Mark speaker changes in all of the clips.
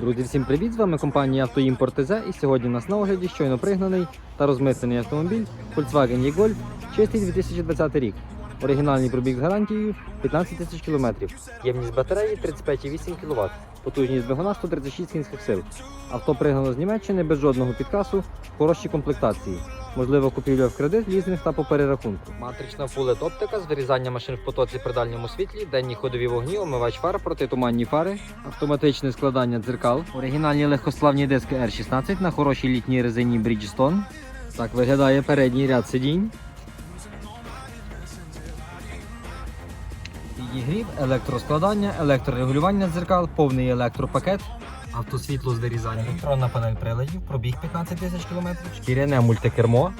Speaker 1: Друзі, всім привіт! З вами компанія Автоімпорт ТЗ і сьогодні у нас на огляді щойно пригнаний та розмитнений автомобіль Volkswagen e-Golf чистий 2020 рік. Оригінальний пробіг з гарантією 15 тисяч кілометрів. Ємність батареї 35,8 кВт. Потужність двигуна 136 кінських сил. Авто пригнано з Німеччини без жодного підкасу, хорошій комплектації. Можливо, купівля в кредит, лізинг та по перерахунку. Матрична фулет оптика з вирізання машин в потоці при дальньому світлі, денні ходові вогні, омивач фар, протитуманні фари, автоматичне складання дзеркал, оригінальні легкосплавні диски R16 на хорошій літній резині Bridgestone. Так виглядає передній ряд сидінь. Підігрів, електроскладання, електрорегулювання дзеркал, повний електропакет, автосвітло з вирізанням, електронна панель приладів, пробіг 15 тисяч км, шкіряне мультикермо,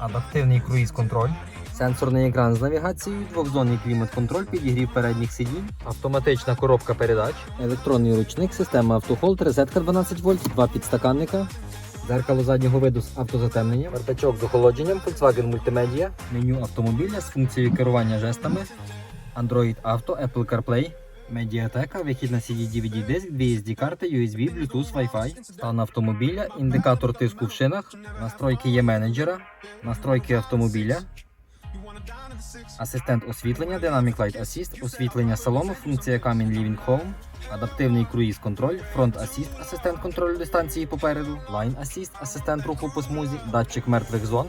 Speaker 1: адаптивний круїз-контроль, сенсорний екран з навігацією, двохзонний клімат-контроль, підігрів передніх сидінь, автоматична коробка передач, електронний ручник, система автохолд, розетка 12 вольт, два підстаканника, Зеркало заднього виду з автозатемненням, бардачок з охолодженням, Volkswagen Multimedia, меню автомобіля з функцією керування жестами, Android Auto, Apple CarPlay, медіатека, вихід на CD DVD диск, дві SD карти, USB, Bluetooth, Wi-Fi, стан автомобіля, індикатор тиску в шинах, настройки є менеджера, настройки автомобіля, асистент освітлення, Dynamic Light Assist, освітлення салону, функція камінь Living Home, адаптивний круїз-контроль, фронт асіст, асистент контролю дистанції попереду, лайн асіст, асистент руху по смузі, датчик мертвих зон.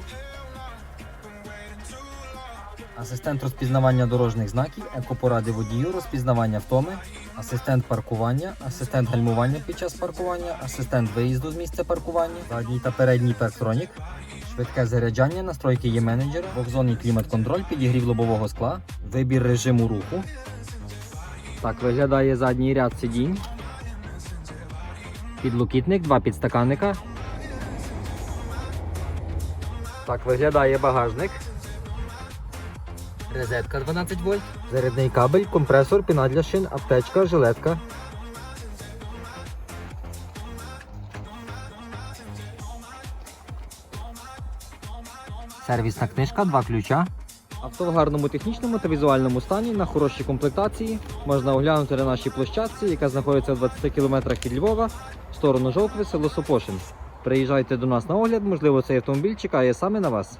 Speaker 1: Асистент розпізнавання дорожніх знаків, екопоради водію, розпізнавання втоми, асистент паркування, асистент гальмування під час паркування, асистент виїзду з місця паркування, задній та передній парктронік, швидке заряджання, настройки є менеджера, двохзонний клімат-контроль, підігрів лобового скла, вибір режиму руху. Так виглядає задній ряд сидінь. Підлокітник, два підстаканника. Так виглядає багажник. Розетка 12 вольт, зарядний кабель, компресор, піна для шин, аптечка, жилетка. Сервісна книжка, два ключа. Авто в гарному технічному та візуальному стані на хорошій комплектації можна оглянути на нашій площадці, яка знаходиться в 20 км від Львова в сторону Жовкви, село Сопошин. Приїжджайте до нас на огляд, можливо, цей автомобіль чекає саме на вас.